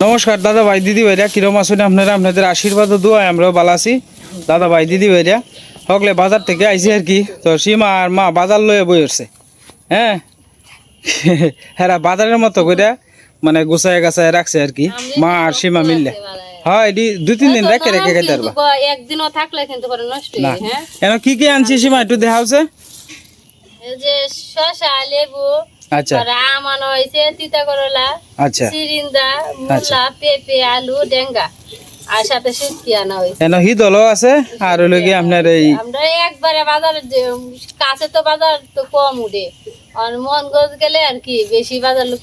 নমস্কার দাদা ভাই দিদি ভাইরা কিরম আছেন আপনারা? আপনাদের আশীর্বাদ ও দোয়ায় আমরাও ভালো আছি। দাদা ভাই দিদি ভাইরা হকলে বাজার থেকে আইছি আর কি? তো সীমা আর মা বাজার লয়ে বই উঠছে। হ্যাঁ? হ্যাঁ বাজারের মতো করে মানে গুছায় গাছায় রাখছে আর কি। মা আর সীমা মিললে। হ্যাঁ এটি দুই তিন দিন রেখে রেখে খেতে পারবা। একদিনও থাকলে কিন্তু না। হয়? কেন কি কি আনছি সীমা একটু দেখা হচ্ছে যে শসা লেবু আচ্ছা। আম আনা হয়েছে তিতা করলা আচ্ছা। সিরিন্দা মূলা পেঁপে আলু ডেঙ্গা আর সাথে শুটকি আনা হয়েছে কেন হিদলও আছে আর হলো কি আপনার এই আমরা একবারে বাজারে কাছে তো বাজার তো কম উঠে। আর মন গজ গেলে আর কি বেশি বাজার লোক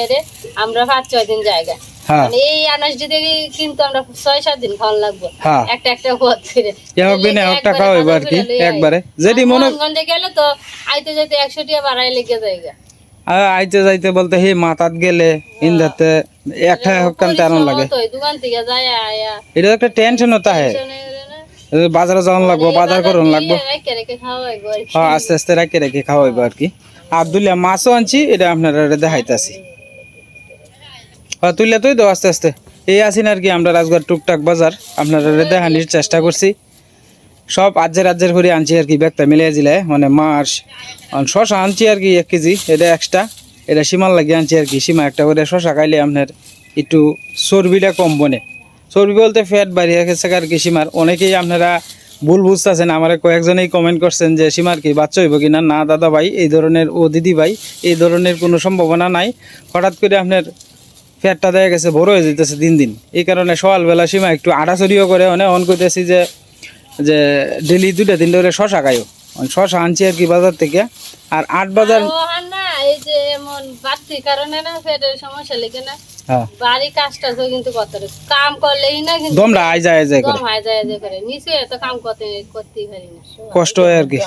এরে আমরা পাঁচ ছয় দিন জায়গা। হ্যাঁ। মানে এই আনাজ যদি কিন্তু আমরা ছয় সাত দিন লাগবো। হ্যাঁ। একটা একটা পথ করে। এক দিনে এক আর কি একবারে। যেটি মনে মনগঞ্জে গেলে তো আইতে যাইতে একশো টাকা বাড়াই লেগে যায়গা আ- আইতে যাইতে বলতে হে মাথাত গেলে ইন্দাতে একটা হকান তেমন লাগে। এটা একটা টেনশন হতা হে বাজারে যাওয়ান লাগবো বাজার করুন লাগবো। হ্যাঁ আস্তে আস্তে রাখে রেখে খাওয়াইবো আর কি। আবদুল্লাহ মাছও আনছি এটা আপনারা দেখাইতেছি। হ্যাঁ তুইলে তুই দাও আস্তে আস্তে। এই আসিন আর কি আমরা রাজগড় টুকটাক বাজার আপনারা দেখানির চেষ্টা করছি। সব আজ্যের রাজ্যের করে আনছি আর কি, ব্যাগটা মিলিয়ে দিলে মানে মাস শশা আনছি আর কি, এক কেজি, এটা এক্সট্রা এটা সীমার লাগিয়ে আনছি আর কি, সীমা একটা করে শশা খাইলে আপনার একটু চর্বিটা কম বনে। চর্বি বলতে ফ্যাট বাড়িয়ে গেছে আর কি সীমার, অনেকেই আপনারা ভুল বুঝতেছেন, আমার কয়েকজনেই কমেন্ট করছেন যে সীমার কি বাচ্চা হইব কিনা? না, দাদা ভাই, এই ধরনের, ও দিদি ভাই, এই ধরনের কোনো সম্ভাবনা নাই। হঠাৎ করে আপনার ফ্যাটটা দেখা গেছে, বড় হয়ে যেতেছে দিন দিন। এই কারণে সকালবেলা সীমা একটু আড়াচড়িও করে মানে অন করতেছি যে যে ডেলি দুটা দিন ধরে শশা খাইও। শশা আনছি আর কি বাজার থেকে। আর আট বাজার ও এই যে এমন বাড়তি কারণে না পেটের সমস্যা লেগে না। বাড়ি কাজটা তো কিন্তু কত কাম করলেই না কিন্তু দমরা আই যায় যায় করে। কম যায় করে। নিচে এত কাম করতে করতেই পারি না। কষ্ট হয় আর কি।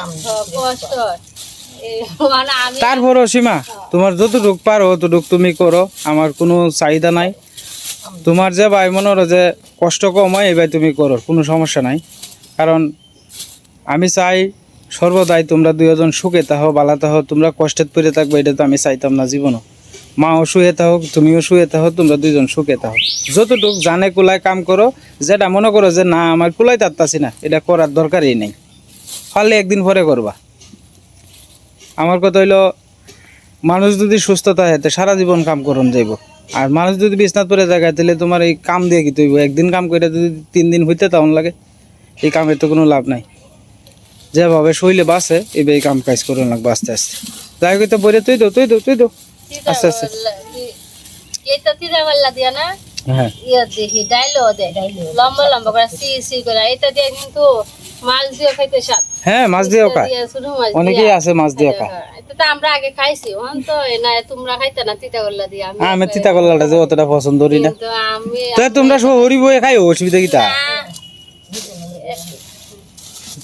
কষ্ট হয়। মানে তারপরও সীমা তোমার যতটুক পারো ততটুক তুমি করো। আমার কোনো চাহিদা নাই। তোমার যে ভাই মনে হলো যে কষ্ট কম হয় এবার তুমি করো। কোনো সমস্যা নাই। কারণ আমি চাই সর্বদাই তোমরা দুজন সুখে থাকো বালা থাকো, তোমরা কষ্টের পড়ে থাকবে, এটা তো আমি চাইতাম না জীবনও। মাও শুয়ে থাকো, তুমিও শুয়ে থাকো, তোমরা দুজন সুখে থাকো। যতটুক জানে কুলায় কাম করো, যেটা মনে করো যে না, আমার কুলাই তারতাছি না, এটা করার দরকারই নেই। পারলে একদিন পরে করবা। আমার কথা হইল, মানুষ যদি সুস্থ থাকে, তো সারা জীবন কাম করুন যাইব। আর মানুষ যদি বিছনাথ পরে জায়গায় তাহলে তোমার এই কাম দিয়ে কি তৈব? একদিন কাম করে যদি তিন দিন হইতে তখন লাগে। এই কামের তো কোনো লাভ নাই। যেভাবে শৈলে বাসে এবার এই কাম কাজ করুন লাগবে আস্তে আস্তে। যাই হোক তো বলে তুই দো তুই দো তুই দো। আস্তে আস্তে। হ্যাঁ। করে করে। মাছ দিয়ে হ্যাঁ খায়। অনেকেই আছে মাছ দিয়ে খায়। হ্যাঁ, আমরা আগে খাইছি। তো না তোমরা খাইতে না তিতা করলা দিয়ে। আমি আমি চিতা করলাটা যে অতটা পছন্দ করি না। তো তোমরা সব হরি বয়ে খাইও অসুবিধা কি তা?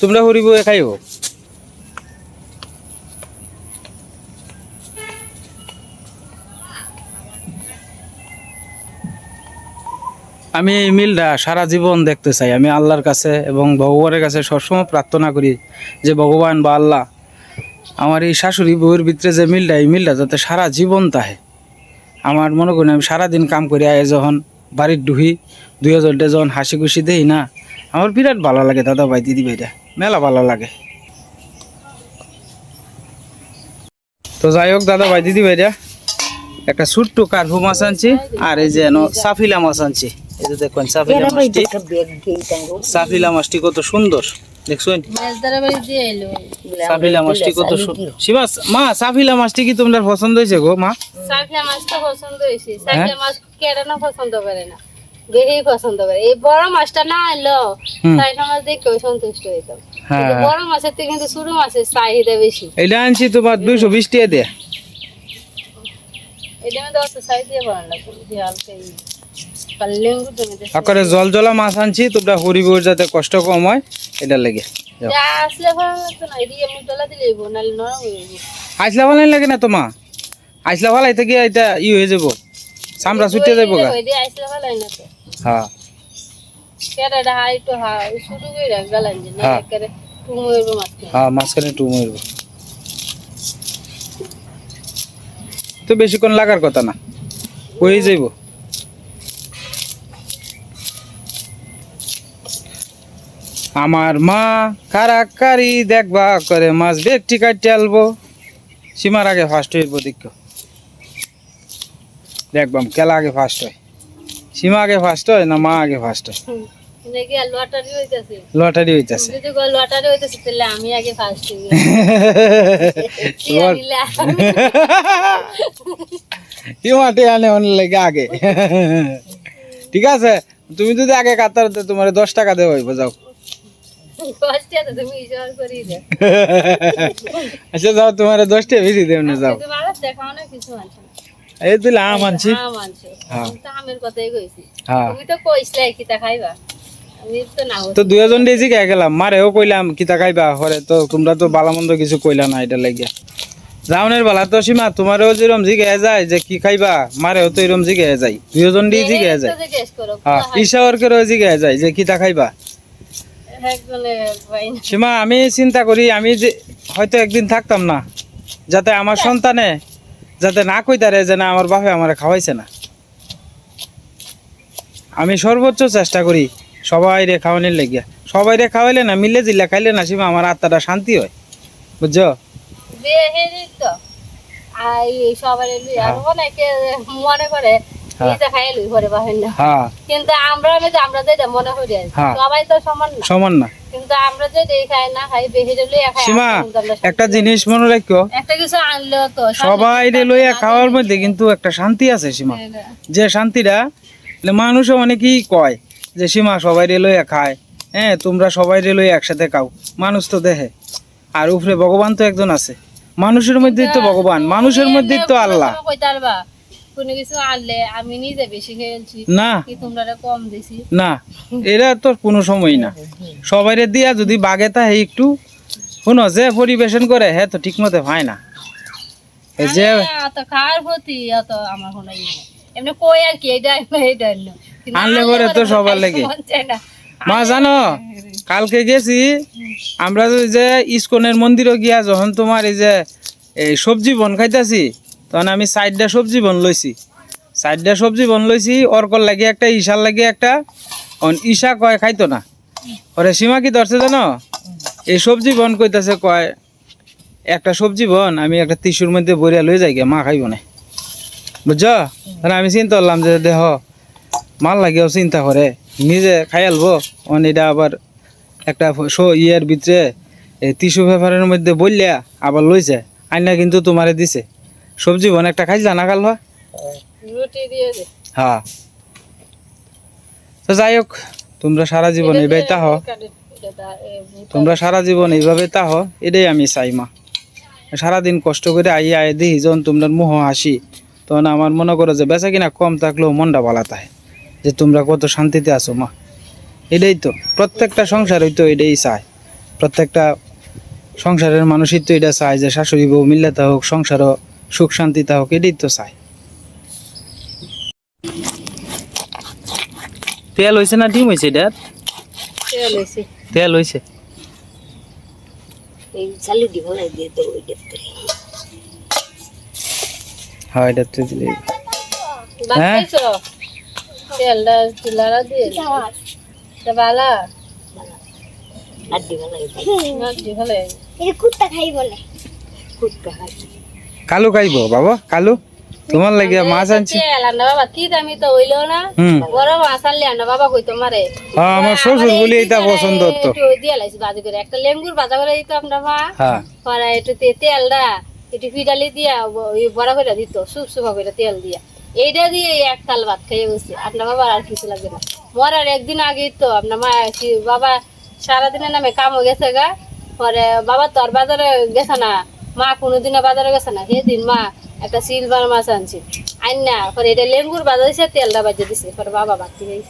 তোমরা হরি বয়ে খাইও। আমি এই মিলটা সারা জীবন দেখতে চাই। আমি আল্লাহর কাছে এবং ভগবানের কাছে সবসময় প্রার্থনা করি যে ভগবান বা আল্লাহ আমার এই শাশুড়ি বউয়ের ভিতরে যে মিলটা, এই মিলটা যাতে সারা জীবন তাহে। আমার মনে করি আমি সারাদিন কাম করে, আয় যখন বাড়ির ডুহি দুই হাজারটা যখন হাসি খুশি দেই না, আমার বিরাট ভালো লাগে দাদা ভাই, দিদি ভাইটা মেলা ভালো লাগে। তো যাই হোক দাদা ভাই দিদি ভাইরা একটা ছোট্ট কার্ভু মাছ আনছি আর এই যে সাফিলা মাছ আনছি। এই যে দেখুন সাফিলা মাছটি। সাফিলা মাছটি কত সুন্দর দেখছেন? মাছ ধরা বাড়ি দিয়ে এলো সাফিলা মাছটি কত সুন্দর মা সাফিলা মাছটি কি তোমার পছন্দ হয়েছে গো মা? পছন্দ হয়েছে। সাফিয়া মাছ কেটে পছন্দ করে না। দেখেই পছন্দ করে। এই বড় মাছটা না হুম। সাইফা মাছ দেখে সন্তুষ্ট হইতাম হ্যাঁ। বড় মাছের থেকে কিন্তু ছোট মাছের চাহিদা বেশি। এটা আনছি তোমার দুইশো বিশ টাকা দিয়ে। এটা আকারে জল জলা মাছ আনছি তোমরা হরিবর যাতে কষ্ট কম হয় এটা লেগে। ভালো আইসলা ভালাই লাগে না তোমা? আইসলা ভালাই থেকে এটা ই হয়ে যাব? চামড়া ছুটে যাব গা। এদিকে ভালো না তো। হ্যাঁ তো মাঝখানে হ্যাঁ তো বেশিক্ষণ লাগার কথা না হয়ে যাইব আমার মা কারাকারি দেখবা করে মাছ বেটি কাটতে আলবো সীমার আগে ফার্স্ট হইব দেখ দেখবাম কেলা আগে ফার্স্ট হয় সীমা আগে ফার্স্ট হয় না মা আগে ফার্স্ট হয় নাকি লটারি হইতেছে? লটারি হইতাছে। যদি লটারি হইতেছে তাহলে আমি আগে ফার্স্ট হই। টিমাটে আনে অনেক লেগে আগে। ঠিক আছে? তুমি যদি আগে কাতার তোমার দশ টাকা দেবো হইব যাও। আচ্ছা যাও তোমার দশটা বেশি দেব না যাও। আনছো না এই তুই আম আনছি। আম হ্যাঁ। আমি আমের কথাই কইছি। হ্যাঁ। তুমি তো কইছলাই কিতা খাইবা। তো দুজন দিয়েছি কে গেলাম। মারেও কইলাম কিতা খাইবা? হরে তো তোমরা তো বালামন্দ কিছু কইলা না এটা লাগিয়া বেলা তো সীমা তোমারও যেরম জিগে যায় যে কি খাইবা মারেও তো এরম জিগে যায়। দুজন দিয়ে জিগে যায়। হ্যাঁ জিগে যায় যে কিতা খাইবা। সীমা আমি চিন্তা করি আমি যে হয়তো একদিন থাকতাম না। যাতে আমার সন্তানে যাতে না কইতারে যে না আমার বাপে আমার খাওয়াইছে না। আমি সর্বোচ্চ চেষ্টা করি সবাই রে খাওয়ানোর লেগিয়া। সবাই রে খাওয়াইলে না মিলে জিল্লা খাইলে না সীমা আমার আত্মাটা শান্তি হয়। বুঝছ? হ্যাঁ। হ্যাঁ। কিন্তু আমরা আমরা যেটা মনে করি আর কি। হ্যাঁ। সবাই তো সমান না। সমান না। কিন্তু আমরা যে না খাই বেহিরে লইয়া খাই সীমা একটা জিনিস মনে রাখো একটা কিছু আনলেও তো সবাই রে লইয়া খাওয়ার মধ্যে কিন্তু একটা শান্তি আছে সীমা। যে শান্তিটা মানুষও অনেকেই কয় যে সীমা সবাই রে লইয়া খায়। হ্যাঁ তোমরা সবাই রে লইয়া একসাথে খাও। মানুষ তো দেখে আর উপরে ভগবান তো একজন আছে। মানুষের মধ্যেই তো ভগবান। মানুষের মধ্যেই তো আল্লাহ। কোনো কিছু আনলে আমি নিজে বেশি খেয়েছি। না। তোমরা কম দিছি? না এরা তো কোনো সময় না। সবাই দিয়া যদি বাগে তা একটু শুনো যে পরিবেশন করে হ্যাঁ তো ঠিক মতো হয় না। যে প্রতি আমার কোনো। এমনি কই আর কি এটা এটা আনলো পরে তো সবার লাগে। মা জানো কালকে গেছি আমরা তো যে ইস্কনের মন্দিরও গিয়া যখন তোমার এই যে এই সবজি বন খাইতাছি তখন আমি সাইডটা সবজি বন লইছি। সাইডটা সবজি বন লইছি অর্কর লাগে একটা ঈশার লাগে একটা ঈশা কয় খাইতো না। ওরে সীমা কি ধরছে জানো? এই সবজি বন কইতাছে কয় একটা সবজি বন আমি একটা টিস্যুর মধ্যে বরিয়া লই যাই গিয়া মা খাইব না। বুঝছ? তাহলে আমি চিন্তা করলাম যে দেহ মাল লাগেও চিন্তা করে। নিজে খাই আলবো অন এটা আবার একটা শো ইয়ের ভিতরে এই টিস্যু পেপারের মধ্যে বললিয়া আবার লইছে আইনা কিন্তু তোমারে দিছে। সবজি বন একটা খাইছিলা না কাল হ্যাঁ? তো যাই হোক তোমরা সারা জীবন এইভাবে তাহ। তোমরা সারা জীবন এইভাবে তাহ এটাই আমি চাই মা। সারাদিন কষ্ট করে আইয়া আয় দিই যখন তোমরা মোহ হাসি। তখন আমার মনে করো যে বেচা কিনা কম থাকলেও মনটা ভালো থাকে। যে তোমরা কত শান্তিতে আছো মা। এটাই তো প্রত্যেকটা সংসার তো এটাই চায়। প্রত্যেকটা সংসারের মানুষই তো এটা চায় যে শাশুড়ি বউ মিললে তা হোক সংসারও সুখ শান্তিতে হোক এটাই তো চায়। তেল হয়েছে না ডিম হয়েছে এটা? তেল হইছে। তেল হয়েছে হ্যাঁ এটা তো দিলেই। ভাত হ্যাঁ? খাইছো? তেলটা চুলারা দিয়ে দিবি। তা ভালো? নাড্ডি কালু খাইব বাবা কালু। তোমার লাগে মাছ আনছি। বাবা কি দামি তো হইল না? বড় মাছ আনলে আন্না বাবা হ্যাঁ আমার শ্বশুর বলি এটা পছন্দ তো একটু লাইছি বাজি করে। একটা লেম্বুর বাজা করে দিত আমরা মা? হ্যাঁ। পরে একটু তে- তেলটা। একটু ফিডালি দিয়া ওই বড়া করে দিত সুপ সুপা করে তেল দিয়া। এইটা দিয়ে এক তাল ভাত খাইয়ে বসছি। আপনার বাবার আর কিছু লাগবে না। মরার একদিন আগে তো আপনার মা কি বাবা সারাদিনের নামে কামও গেছে গা। পরে বাবা তো আর বাজারে গেছে না। মা কোনোদিনও বাজারে গেছে না। সেদিন মা একটা সিলভার মাছ আনছে। আইন না পরে এটা লেঙ্গুর বাজার দিছে তেলটা বাজিয়ে দিছে। পরে বাবা ভাত খেয়ে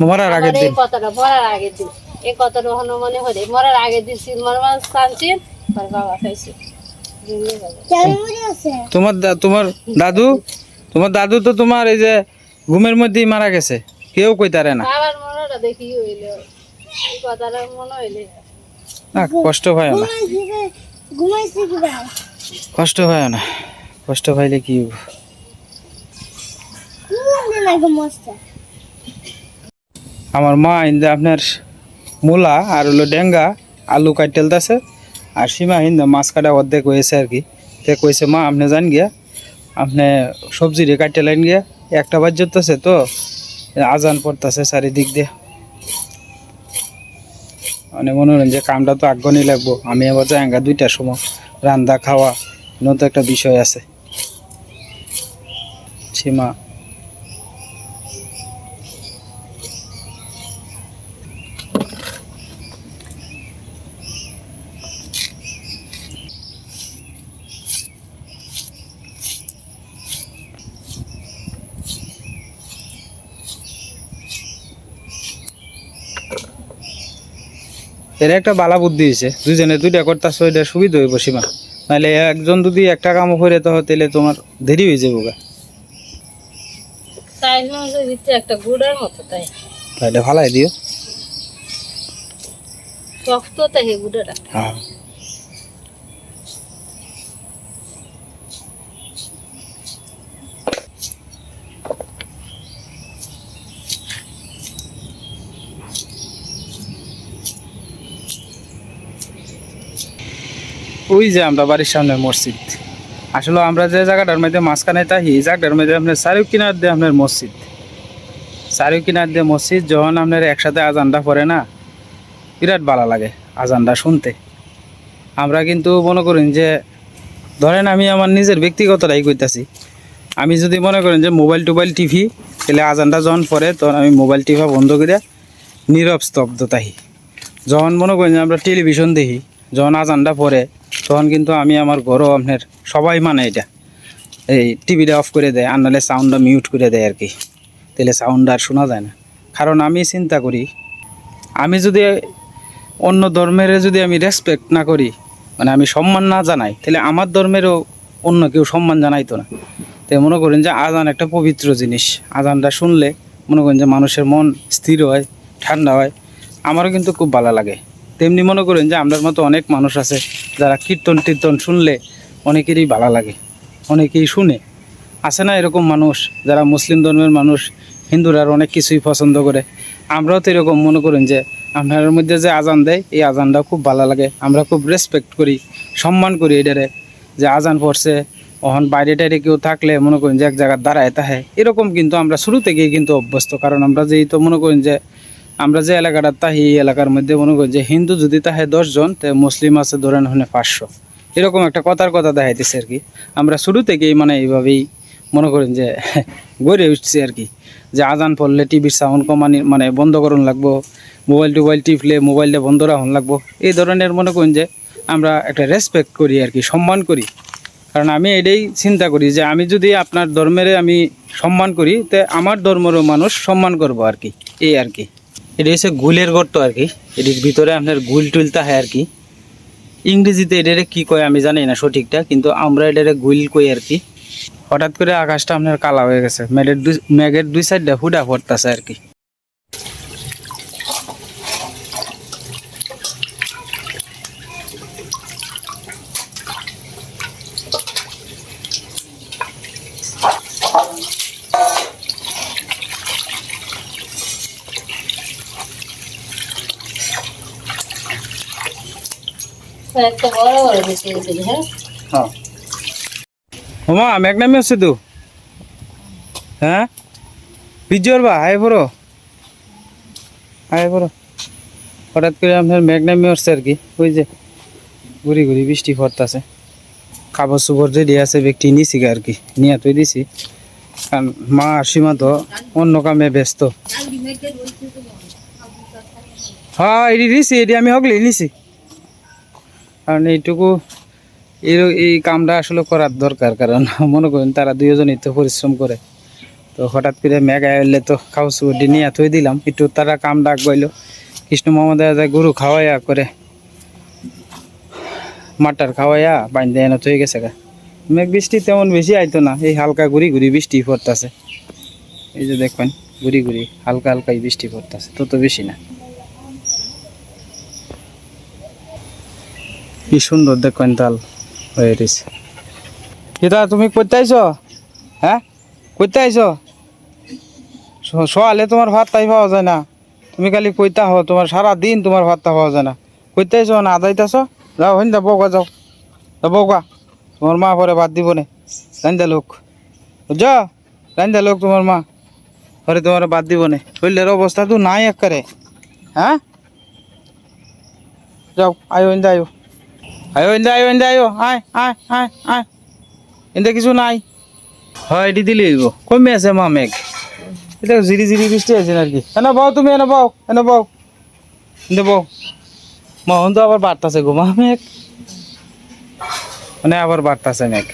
মরার আগের দিন? কথাটা মরার আগের দিন। এই কথাটা হলো মনে হলে মরার আগের দিন সিলমার মাছ আনছেন পরে বাবা খাইছে। তোমার তোমার দাদু? তোমার দাদু তো তোমার এই যে ঘুমের মধ্যেই মারা গেছে। কেউ কইতারে না। বাবার মনটা দেখি হইল এই কথাটা মনে হইলে। না কষ্ট হয় না। কষ্ট হয় না। কষ্ট পাইলে কি? আমার মা ইন্দে আপনার মূলা আর হলো ডেঙ্গা আলু কাটেলতেছে আর সীমা হিন্দা মাছ কাটা অর্ধেক হয়েছে আর কি। তে কইছে, মা, আপনি জান গিয়া, আপনি সবজি রে কাটতে লাইন গিয়া, একটা বাজ যেতেছে তো, আজান পড়তেছে চারিদিক দিয়ে। মানে মনে হলেন যে কামটা তো আগ্রহী লাগবো, আমি আবার জায়গা দুইটার সময় রান্দা খাওয়া তো একটা বিষয় আছে। সীমা এর একটা বালা বুদ্ধি হয়েছে দুজনে দুইটা করতেছে ওইটা সুবিধা হইব সীমা। নাহলে একজন যদি একটা কামও করে তো তাহলে তোমার দেরি হয়ে যাব গা। তাই মাছের ভিতরে একটা গুড়ের মতো তাই। তাহলে ভালাই দিও। শক্ত তাই গুড়াটা। হ্যাঁ। ওই যে আমরা বাড়ির সামনে মসজিদ। আসলে আমরা যে জায়গাটার মধ্যে মাঝখানে থাকি, এই জায়গাটার মধ্যে আপনার চারিও কিনার দিয়ে আপনার মসজিদ। চারিও কিনার দিয়ে মসজিদ যখন আপনার একসাথে আজানটা পড়ে না, বিরাট ভালো লাগে আজানটা শুনতে। আমরা কিন্তু মনে করেন যে, ধরেন আমি আমার নিজের ব্যক্তিগতটাই কইতাছি। আমি যদি মনে করেন যে মোবাইল টোবাইল টিভি, তাহলে আজানটা যখন পড়ে, তখন আমি মোবাইল টিভা বন্ধ করে নীরব স্তব্ধ তাহি যখন মনে করেন যে আমরা টেলিভিশন দেখি, যখন আজানটা পড়ে তখন কিন্তু আমি আমার ঘরও আপনার সবাই মানে এটা। এই টিভিটা অফ করে দেয়, আর নাহলে সাউন্ডটা মিউট করে দেয় আর কি। তাহলে সাউন্ড আর শোনা যায় না। কারণ আমি চিন্তা করি, আমি যদি অন্য ধর্মের যদি আমি রেসপেক্ট না করি মানে আমি সম্মান না জানাই, তাহলে আমার ধর্মেরও অন্য কেউ সম্মান জানাইতো না। তাই মনে করেন যে আজান একটা পবিত্র জিনিস। আজানটা শুনলে মনে করেন যে মানুষের মন স্থির হয়, ঠান্ডা হয়। আমারও কিন্তু খুব ভালো লাগে। তেমনি মনে করেন যে আপনার মতো অনেক মানুষ আছে যারা কীর্তন টীর্তন শুনলে অনেকেরই ভালো লাগে, অনেকেই শুনে। আছে না এরকম মানুষ, যারা মুসলিম ধর্মের মানুষ, হিন্দুরা অনেক কিছুই পছন্দ করে। আমরাও তো এরকম মনে করেন যে আপনার মধ্যে যে আজান দেয়, এই আজানটা খুব ভালো লাগে। আমরা খুব রেসপেক্ট করি, সম্মান করি এটারে, যে আজান পড়ছে ওখান বাইরে টাইরে কেউ থাকলে মনে করেন যে এক জায়গায় দাঁড়ায় তাহে। এরকম কিন্তু আমরা শুরু থেকেই কিন্তু অভ্যস্ত, কারণ আমরা যেই তো মনে করেন যে আমরা যে এলাকাটা তাহি এই এলাকার মধ্যে মনে করি যে হিন্দু যদি তাহে দশজন, তো মুসলিম আছে ধরেন ওখানে পাঁচশো। এরকম একটা কথার কথা দেখাইতেছে আর কি। আমরা শুরু থেকেই মানে এইভাবেই মনে করেন যে গড়ে উঠছে আর কি। যে আজান পড়লে টিভির সাউন্ড কমানি মানে বন্ধ করুন লাগবো মোবাইল টোবাইল টিপলে মোবাইলটা বন্ধ রাখুন লাগবো। এই ধরনের মনে করেন যে আমরা একটা রেসপেক্ট করি আর কি, সম্মান করি। কারণ আমি এটাই চিন্তা করি যে আমি যদি আপনার ধর্মের আমি সম্মান করি, তে আমার ধর্মেরও মানুষ সম্মান করব আর কি, এই আর কি। এটা হচ্ছে গুলের গর্ত আর কি। এটির ভিতরে আপনার গুল টুলতা হয় আর কি। ইংরেজিতে এটারে কি কয় আমি জানি না সঠিকটা, কিন্তু আমরা এটারে গুল কই আর কি। হঠাৎ করে আকাশটা আপনার কালা হয়ে গেছে। মেঘের দুই মেঘের দুই সাইডটা হুডা পড়তেছে আর কি। হ্যাঁ? হ্যাঁ। নামি তো? হ্যাঁ? বা হঠাৎ করে আপনার মেঘ নামি হচ্ছে আর কি। ওই যে ঘুরি ঘুরি বৃষ্টি চোপড় রেডি আছে, ব্যক্তি নিছি আর কি। নিয়ে তুই দিছি। কারণ মা আর সীমা তো অন্য কামে ব্যস্ত। হ্যাঁ এটি দিছি, এটি আমি হগলি নিছি। কারণ এইটুকু এই এই কামটা আসলে করার দরকার, কারণ মনে করেন তারা দুজনই তো পরিশ্রম করে। তো হঠাৎ করে মেঘ এলে তো খাওয়া সুটি নিয়ে থই দিলাম, একটু তারা কাম ডাক বইলো কৃষ্ণ মোহাম্মদ গরু খাওয়াইয়া করে, মাটার খাওয়াইয়া বাইন্দে এনে থই গেছে গা। মেঘ বৃষ্টি তেমন বেশি আইতো না, এই হালকা ঘুরি ঘুরি বৃষ্টি পড়তেছে। এই যে দেখবেন ঘুরি ঘুরি হালকা হালকাই বৃষ্টি পড়তেছে, তত বেশি না। কি সুন্দর দেখবেন তাল হয়ে রয়েছে। কিতা তুমি করতে আইছো? হ্যাঁ? করতে আইছো? স- সকালে তোমার ভাত তাই পাওয়া যায় না। তুমি খালি কইতা হো তোমার সারা দিন তোমার ভাতটা পাওয়া যায় না। কইতে আইছো না, আদাইতাছ? যাও হইন দা বউকা যাও। দা বউকা তোমার মা পরে ভাত দিব নে। রান্দা লোক। বুঝছ? রান্দা লোক তোমার মা পরে তোমার বাদ দিব নে। শরীরের অবস্থা তো নাই একবারে হ্যাঁ? যাও, আয়ো ইন্দা আয়ো। আয়ো ইন্দা আয়ো ইন্দা আয়ো আয় আয় আয় আয় ইন্দা কিছু নাই হয় এটি দিলে কমে আছে মা মেঘ এটা জিরি জিরি বৃষ্টি আছে আর কি এনে বাও তুমি এনে বাও এনে বাও এনে বাও মোহন তো আবার বাড়তাছে গো মা মেঘ মানে আবার বাড়তাছে মেঘ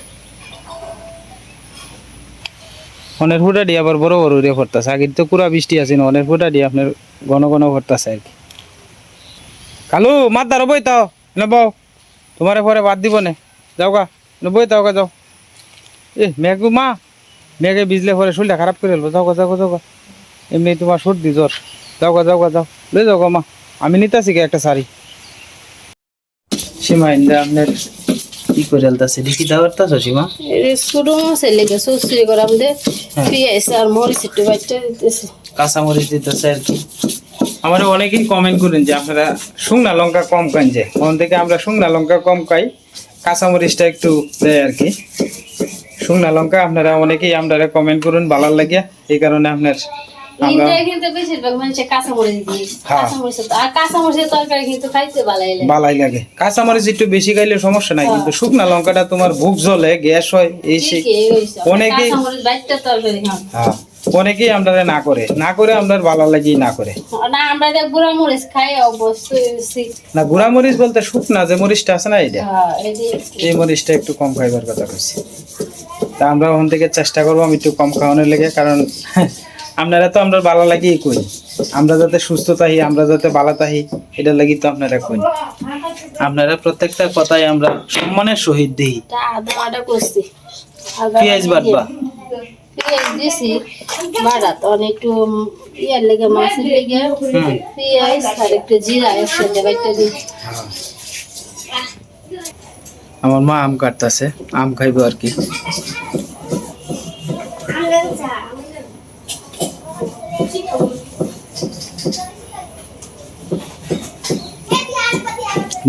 অনেক ফুটা দিয়ে আবার বড় বড় উড়ে পড়তেছে আগে তো পুরা বৃষ্টি আছে না ফুটা দিয়ে আপনার ঘন ঘন পড়তেছে আর কি কালু মাত দাঁড়ো বই তাও এনে বাও তোমারে পরে বাদ দিব নে। যাও গা বই তাও গা যাও। এ মেঘু মা মেঘে বিজলে পরে শরীরটা খারাপ করে ফেলব। যাও গা যাও গা যাও গা। এমনি তোমার সর্দি জ্বর। যাও গা যাও গা যাও। লে যাও গা মা আমি নিতেছি গে একটা শাড়ি। সীমা ইন্দা আপনার কি করে আলতাছে? দেখি দাওয়ারতাছ সীমা। ছোট মাছের লেগে সুসুরি করে আমাদের পেঁয়াজ আর মরিচ একটু বাচ্চা দিতেছে। কাঁচামরিচ দিতেছে আর কি। আমার অনেকেই কমেন্ট করেন যে আপনারা শুকনা লঙ্কা কম খান যে। ওখান থেকে আমরা শুকনা লঙ্কা কম খাই কাঁচামরিচটা একটু দেয় আর কি। শুকনা লঙ্কা আপনারা অনেকেই আপনারা কমেন্ট করুন ভালো লাগে এই কারণে আপনার হ্যাঁ। লাগে। বালাই লাগে। কাঁচামরিচ একটু বেশি খাইলে সমস্যা নাই কিন্তু শুকনা লঙ্কাটা তোমার বুক জ্বলে গ্যাস হয় এই। অনেকেই- অনেকেই আমরা না করে। না করে আমরা ভালো লাগি না করে। না আমরা যে গুঁড়া মরিচ খাই অবশ্যই না গুড়া মরিচ বলতে শুকনা যে মরিচটা আছে না এটা হ্যাঁ, এই মরিচটা একটু কম খাইবার কথা কইছি। তা আমরা ওখান থেকে চেষ্টা করব আমি একটু কম খাওয়ানোর লেগে কারণ আপনারা তো আমরা ভালো লাগিয়ে কই আমরা যাতে সুস্থ থাকি আমরা যাতে ভালো থাকি এটার লাগি তো আপনারা কই আপনারা প্রত্যেকটা কথাই আমরা সম্মানের সহিত দিই। পেঁয়াজ বাটবা। পেঁয়াজ দিছি একটু ইয়ার লেগে মাছের লেগে পেঁয়াজ আর একটু জিরা একসাথে বাইটটা দিচ্ছি আমার মা আম কাটতেছে আম খাইবো আর কি।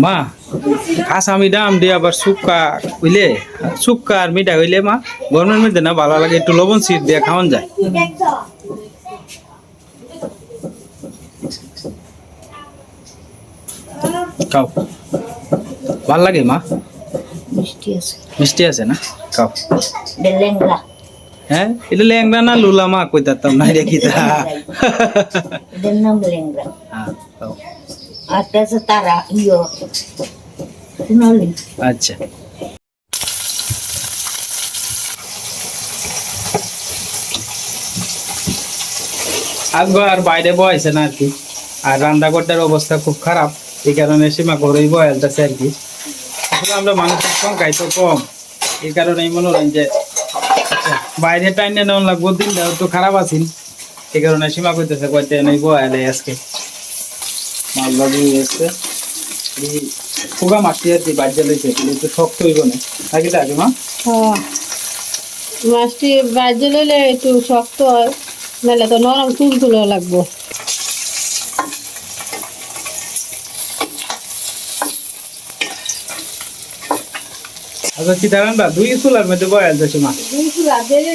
মা মিঠা আম দিয়ে আবার শুক্কা হইলে শুক্কা আর মিঠা হইলে মা গরমের মধ্যে না ভালো লাগে একটু লবণ সিট দিয়ে খাওয়ান যায়। খাও। ভালো লাগে মা? মিষ্টি আছে। মিষ্টি আছে না? খাও। হ্যাঁ? এটা ল্যাংড়া না লুলা মা কইতাম না দেখি তা? হ্যাঁ, তারা শুনলি আচ্ছা। আর বাইরে বয়সে না আর অবস্থা খুব খারাপ এই কারণে সীমা ঘরেই বয়ালতেছে আর কি আমরা মানুষের সংখ্যাই তো কম এই কারণে মনে হয় যে আচ্ছা, বাইরে টাইনে নেওয়া লাগবো দিনটা একটু খারাপ আছেন এই কারণে সীমা কইতেছে কইতে নেই বয়ালে আজকে। মাল বাবু এসছে এই ফুগা মাটি আর কি একটু শক্ত হইব না। নাকি তাকে মা হ্যাঁ। মাছটি বাজে লইলে একটু শক্ত হয় নাহলে তো নরম তুল তুলে লাগবো। আচ্ছা কি দাঁড়ান বা দুই চুলার মধ্যে বয়াল যাচ্ছে মা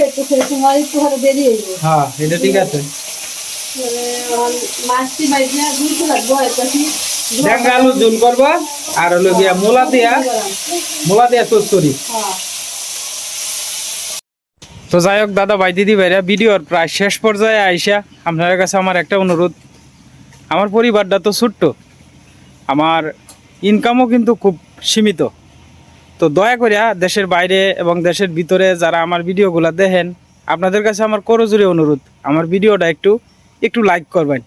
একটু সেই সময় একটু হলে দেরি হ্যাঁ এটা ঠিক আছে। তো যাই হোক, দাদা ভাই, দিদি ভাইরা, ভিডিওর প্রায় শেষ পর্যায়ে আইসা, আপনাদের কাছে আমার একটা অনুরোধ। আমার পরিবারটা তো ছোট্ট। আমার ইনকামও কিন্তু খুব সীমিত। তো দয়া করিয়া দেশের বাইরে এবং দেশের ভিতরে যারা আমার ভিডিওগুলো দেখেন, আপনাদের কাছে আমার করজোরে অনুরোধ। আমার ভিডিওটা একটু একটু লাইক করবেন।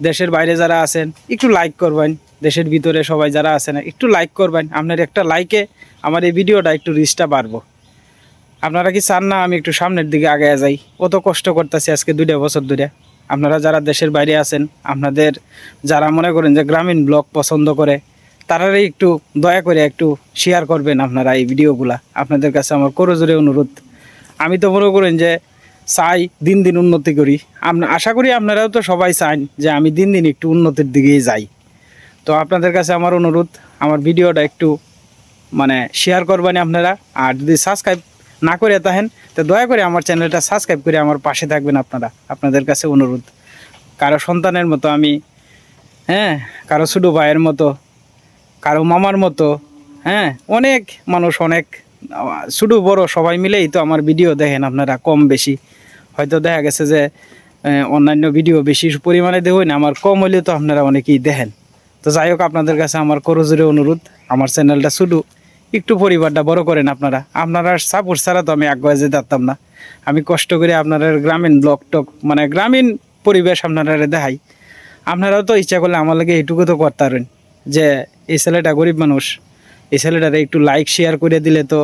দেশের বাইরে যারা আছেন, একটু লাইক করবেন। দেশের ভিতরে সবাই যারা আছেন, একটু লাইক করবেন। আপনার একটা লাইকে আমার এই ভিডিওটা একটু রিচটা বাড়বো। আপনারা কি চান না আমি একটু সামনের দিকে আগে যাই? অত কষ্ট করতেছি আজকে দুইটা বছর ধরে। আপনারা যারা দেশের বাইরে আছেন, আপনাদের যারা মনে করেন যে গ্রামীণ ব্লগ পছন্দ করে, তারারই একটু দয়া করে একটু শেয়ার করবেন আপনারা এই ভিডিওগুলা। আপনাদের কাছে আমার করজোরে অনুরোধ। আমি তো মনে করেন যে চাই, দিন দিন উন্নতি করি। আপনা আশা করি আপনারাও তো সবাই চান যে আমি দিন দিন একটু উন্নতির দিকেই যাই। তো আপনাদের কাছে আমার অনুরোধ, আমার ভিডিওটা একটু মানে শেয়ার করবেন আপনারা। আর যদি সাবস্ক্রাইব না করে থাকেন, তো দয়া করে আমার চ্যানেলটা সাবস্ক্রাইব করে আমার পাশে থাকবেন আপনারা। আপনাদের কাছে অনুরোধ। কারও সন্তানের মতো আমি হ্যাঁ কারও ছোটো ভাইয়ের মতো, কারও মামার মতো হ্যাঁ অনেক মানুষ, অনেক ছোটো বড় সবাই মিলেই তো আমার ভিডিও দেখেন আপনারা কম বেশি। হয়তো দেখা গেছে যে অন্যান্য ভিডিও বেশি পরিমাণে দেখুন, আমার কম হলেও তো আপনারা অনেকেই দেখেন। তো যাই হোক, আপনাদের কাছে আমার করজোরে অনুরোধ, আমার চ্যানেলটা শুধু একটু পরিবারটা বড় করেন আপনারা। আপনারা সাপোর্ট ছাড়া তো আমি আগে যেতে পারতাম না। আমি কষ্ট করে আপনারা গ্রামীণ ব্লক টক মানে গ্রামীণ পরিবেশ আপনারা দেখাই। আপনারাও তো ইচ্ছা করলে আমার লাগে এইটুকু তো করতে পারেন যে এই ছেলেটা গরিব মানুষ। এই ছেলেটারে একটু লাইক শেয়ার করে দিলে তো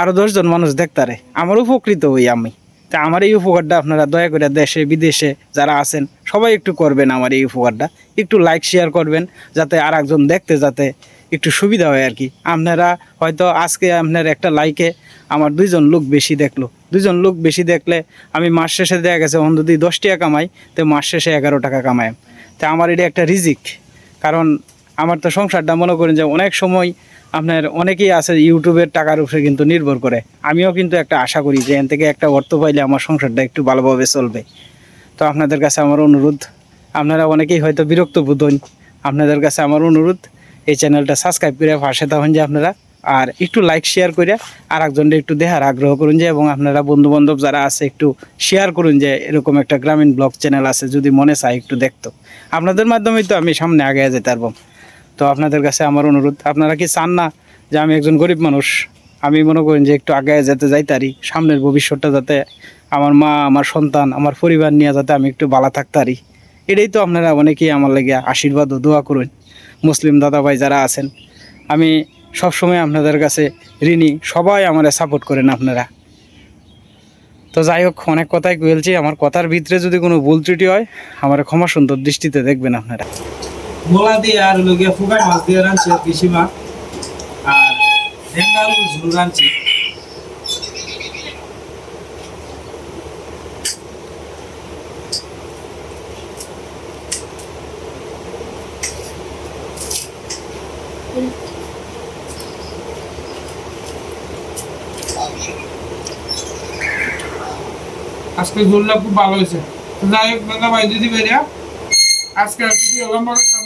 আরও দশজন মানুষ দেখতারে। আমার উপকৃত হই আমি। তা আমার এই উপকারটা আপনারা দয়া করে দেশে, বিদেশে যারা আছেন, সবাই একটু করবেন আমার এই উপকারটা। একটু লাইক শেয়ার করবেন, যাতে আর একজন দেখতে, যাতে একটু সুবিধা হয় আর কি। আপনারা হয়তো আজকে আপনার একটা লাইকে আমার দুইজন লোক বেশি দেখল। দুজন লোক বেশি দেখলে আমি মাস শেষে দেখা গেছে অন্ত যদি দশ টাকা কামাই, তো মাস শেষে এগারো টাকা কামাই। তা আমার এটা একটা রিজিক। কারণ আমার তো সংসারটা মনে করেন যে অনেক সময় আপনার অনেকেই আছে ইউটিউবের টাকার উপরে কিন্তু নির্ভর করে। আমিও কিন্তু একটা আশা করি যে এন থেকে একটা অর্থ পাইলে আমার সংসারটা একটু ভালোভাবে চলবে। তো আপনাদের কাছে আমার অনুরোধ, আপনারা অনেকেই হয়তো বিরক্ত বোধ আপনাদের কাছে আমার অনুরোধ, এই চ্যানেলটা সাবস্ক্রাইব করে পাশে তখন যে আপনারা, আর একটু লাইক শেয়ার করে আর একজনটা একটু দেখার আগ্রহ করুন যে, এবং আপনারা বন্ধু বান্ধব যারা আছে, একটু শেয়ার করুন যে, এরকম একটা গ্রামীণ ব্লগ চ্যানেল আছে, যদি মনে চায় একটু দেখতো। আপনাদের মাধ্যমেই তো আমি সামনে আগে যেতে পারব। তো আপনাদের কাছে আমার অনুরোধ, আপনারা কি চান না যে আমি একজন গরিব মানুষ? আমি মনে করেন যে একটু আগে যেতে যাইতারি, সামনের ভবিষ্যৎটা যাতে আমার মা, আমার সন্তান, আমার পরিবার নিয়ে যাতে আমি একটু ভালো থাকতারি। এটাই তো আপনারা অনেকেই আমার লেগে আশীর্বাদ ও দোয়া করুন, মুসলিম দাদা ভাই যারা আছেন। আমি সবসময় আপনাদের কাছে ঋণী, সবাই আমার সাপোর্ট করেন আপনারা। তো যাই হোক, অনেক কথাই বলছি, আমার কথার ভিতরে যদি কোনো ভুল ত্রুটি হয়, আমার ক্ষমা সুন্দর দৃষ্টিতে দেখবেন আপনারা। মোলা দিয়ে আর লোকে ফুকাই মাছ দিয়ে রাঁধছে পিসিমা। আর ঢেঙ্গা ঝুল রাঁধছে। আজকে ঝোলটা খুব ভালো হয়েছে। যাই হোক ভাই দিদি বেরিয়া, আজকে আর কিছু লম্বা